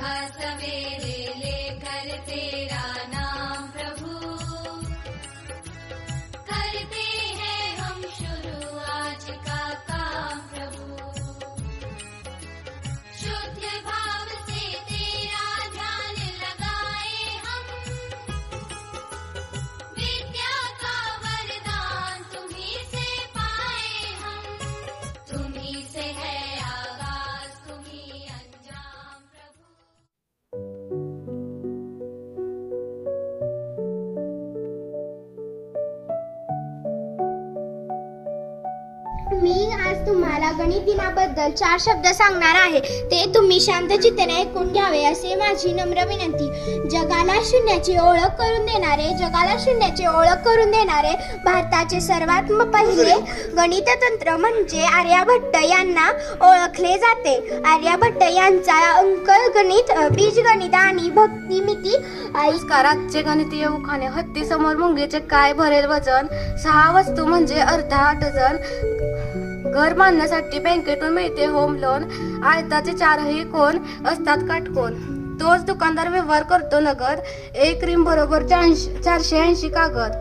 सुबह तुम्हाला गणित दिनाबद्दल चार शब्द सांगणार आहे. ते तुम्ही शांतचित्तेने ऐकून घ्यावे असे माझी नम्र विनंती. जगाला शून्याची ओळख करून देणारे जगाला शून्याची ओळख करून देणारे भारताचे सर्वात पहिले गणिततंत्र म्हणजे आर्यभट्ट यांना ओळखले जाते. आर्यभट्ट यांचा अंक गणित बीजगणित आणि भक्तिमिती आई आजचे गणितीय उखाणे हत्ती समोर मुंगीचे काय भरेल वजन? सहा वस्तू म्हणजे अर्धा डझन. घर बांधण्यासाठी बँकेतून मिळते होम लोन आयताचे चारही कोण असतात काटकोण. तोच दुकानदार व्यवहार करतो नगद. एक रिम बरोबर चारशे चारशे ऐंशी कागद.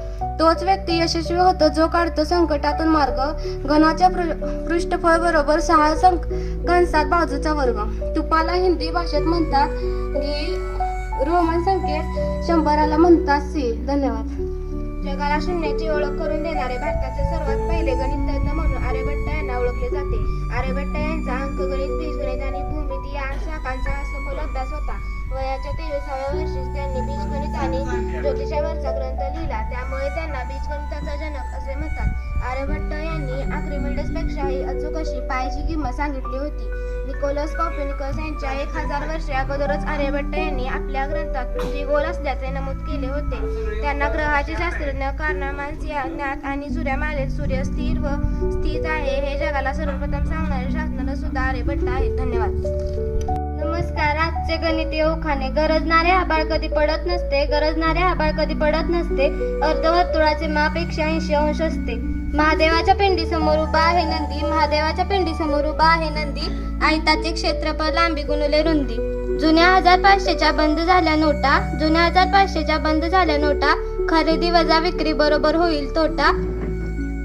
तोच व्यक्ती यशस्वी होतो जो काढतो संकटातून मार्ग. घनाच्या पृ- पृष्ठफळ बरोबर सहा संक कंसात बाजूचा वर्ग. तुपाला हिंदी भाषेत म्हणतात की रोमन संख्येत शंभराला म्हणतात सी. धन्यवाद. जगाला शून्याची ओळख करून देणारे भारताचे सर्वात पहिले गणितज्ञ म्हणून ओळखले जाते. आर्यभट्ट यांचा अंकगणित बीजगणित आणि भूमिती या शाखांचा सखोल अभ्यास होता. वयाच्या तेविसाव्या वर्षीच त्यांनी बीजगणित आणि ज्योतिषावरचा ग्रंथ लिहिला. त्यामुळे त्यांना बीजगणिताचा जनक असे म्हणतात. आर्यभट्ट यांनी आर्किमिडस पेक्षाही अचूक अशी पायाची किंमत सांगितली होती. निकोलस कॉप्युनिकस यांच्या एक हजार वर्षे अगोदरच आर्यभट्ट यांनी आपल्या ग्रंथात जी गोल असल्याचे नमूद केले होते. त्यांना ग्रहाचे शास्त्रज्ञ कारणामांस या ज्ञात आणि सूर्यमालेत सूर्य स्थिर व स्थित आहे हे जगाला सर्वप्रथम सांगणारे शास्त्रज्ञ सुद्धा आर्यभट्ट आहेत. धन्यवाद. नमस्कार आजचे गणितीय उखाणे गरजणारे आभाळ कधी पडत नसते गरजणारे आभाळ कधी पडत नसते अर्धवर्तुळाचे माप एकशे ऐंशी अंश असते. महादेवाच्या पिंडी समोर उभा आहे नंदी महादेवाच्या पिंडी समोर उभा आहे नंदी आयताचे क्षेत्रफळ लांबी गुणुले रुंदी. जुन्या हजार पाचशेच्या बंद झाल्या नोटा जुन्या हजार पाचशेच्या बंद झाल्या नोटा खरेदी वजा विक्री बरोबर होईल तोटा.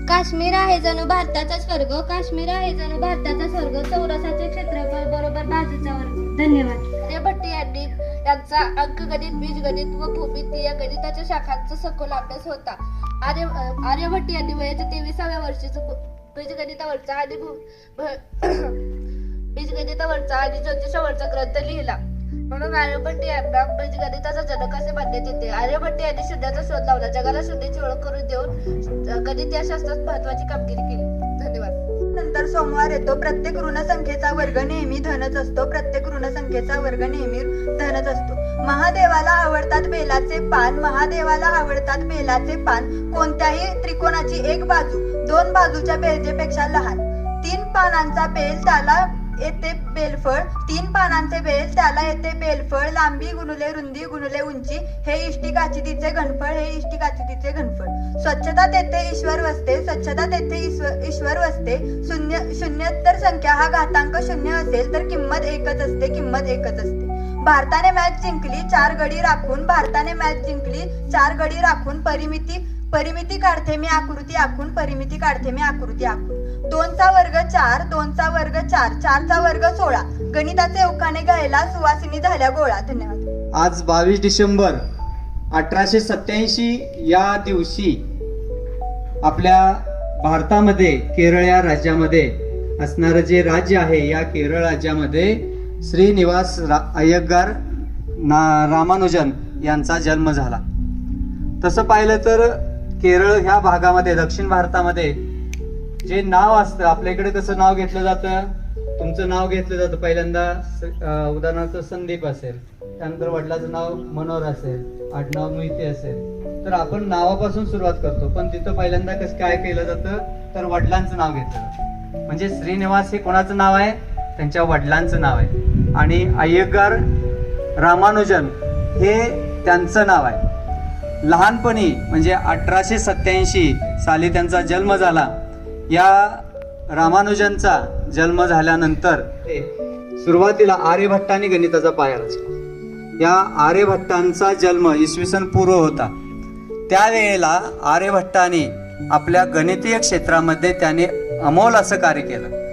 काश्मीर आहे जणू भारताचा स्वर्ग काश्मीर आहे जणू भारताचा स्वर्ग चौरसाचे क्षेत्रफळ बरोबर बाजूचा वर्ग. धन्यवाद. भट्टी यांनी यांचा अंकगणित बीजगणित व भूमिती या गणिताच्या शाखांचा सखोल अभ्यास होता. आर्य आर्यभट्ट यांनी वयाच्या तेविसाव्या वर्षीच बीजगणितावरचा आणि भू- बीजगणितावरचा आणि ज्योतिषावरचा ग्रंथ लिहिला. म्हणून आर्यभट्ट यांना बीजगणिताचा जनक असे मानण्यात येते. आर्यभट्ट यांनी शून्याचा शोध लावला. जगाला शून्याची ओळख करून देऊन गणित या शास्त्रात महत्वाची कामगिरी केली. धन्यवाद. नंतर सोमवार येतो. प्रत्येक ऋणसंख्येचा वर्ग नेहमी धनच असतो. प्रत्येक ऋणसंख्येचा वर्ग नेहमी धनच असतो. महादेवाला आवडतात बेलाचे पान. महादेवाला आवडतात बेलाचे पान. कोणत्याही त्रिकोणाची एक बाजू दोन बाजूच्या बेलजेपेक्षा लहान. तीन पानांचा बेल त्याला येते बेलफळ. तीन पानांचे बेल त्याला येते बेलफळ. लांबी गुणुले रुंदी गुणुले उंची. हे इष्टिकाची तिचे घनफळ हे इष्टिकाची तिचे घनफळ. स्वच्छता तेथे ईश्वर वसते. स्वच्छता तेथे ईश्वर वसते. शून्य शून्यत्तर संख्या हा घातांक शून्य असेल तर किंमत एकच असते किंमत एकच असते. भारताने मॅच जिंकली चार गडी राखून. भारताने मॅच जिंकली चार गडी राखून. परिमिती परिमिती काढते मी आकृती आखून परिमिती काढते मी आकृती आखून. दोनचा वर्ग चार दोनचा वर्ग चार चारचा वर्ग सोळा. गणिताचे उखाणे गायला सुवासिनी झाल्या गोळा. धन्यवाद. आज बावीस डिसेंबर अठराशे सत्याऐंशी या दिवशी आपल्या भारतामध्ये केरळ या राज्यामध्ये असणारं जे राज्य आहे या केरळ राज्यामध्ये श्रीनिवास रा ना रामानुजन यांचा जन्म झाला. तसं पाहिलं तर केरळ ह्या भागामध्ये दक्षिण भारतामध्ये जे नाव असतं आपल्या इकडे कसं नाव घेतलं जातं. तुमचं नाव घेतलं जातं पहिल्यांदा स- उदाहरणार्थ संदीप असेल. त्यानंतर वडिलाचं नाव मनोहर असेल. आडनाव मोहिते असेल. तर आपण नावापासून सुरुवात करतो पण तिथं पहिल्यांदा कसं काय केलं जातं? तर वडिलांचं नाव घेतलं जातं. म्हणजे श्रीनिवास हे कोणाचं नाव आहे? त्यांच्या वडिलांचं नाव आहे. आणि अय्यगार रामानुजन हे त्यांचं नाव आहे. लहानपणी म्हणजे अठराशे सत्याऐंशी साली त्यांचा जन्म झाला. या रामानुजनचा जन्म झाल्यानंतर सुरुवातीला आर्यभट्टाने गणिताचा पाया रचला. या आर्यभट्टांचा जन्म इसवी सन पूर्व होता. त्यावेळेला आर्यभट्टाने आपल्या गणितीय क्षेत्रामध्ये त्याने अमोल असं कार्य केलं.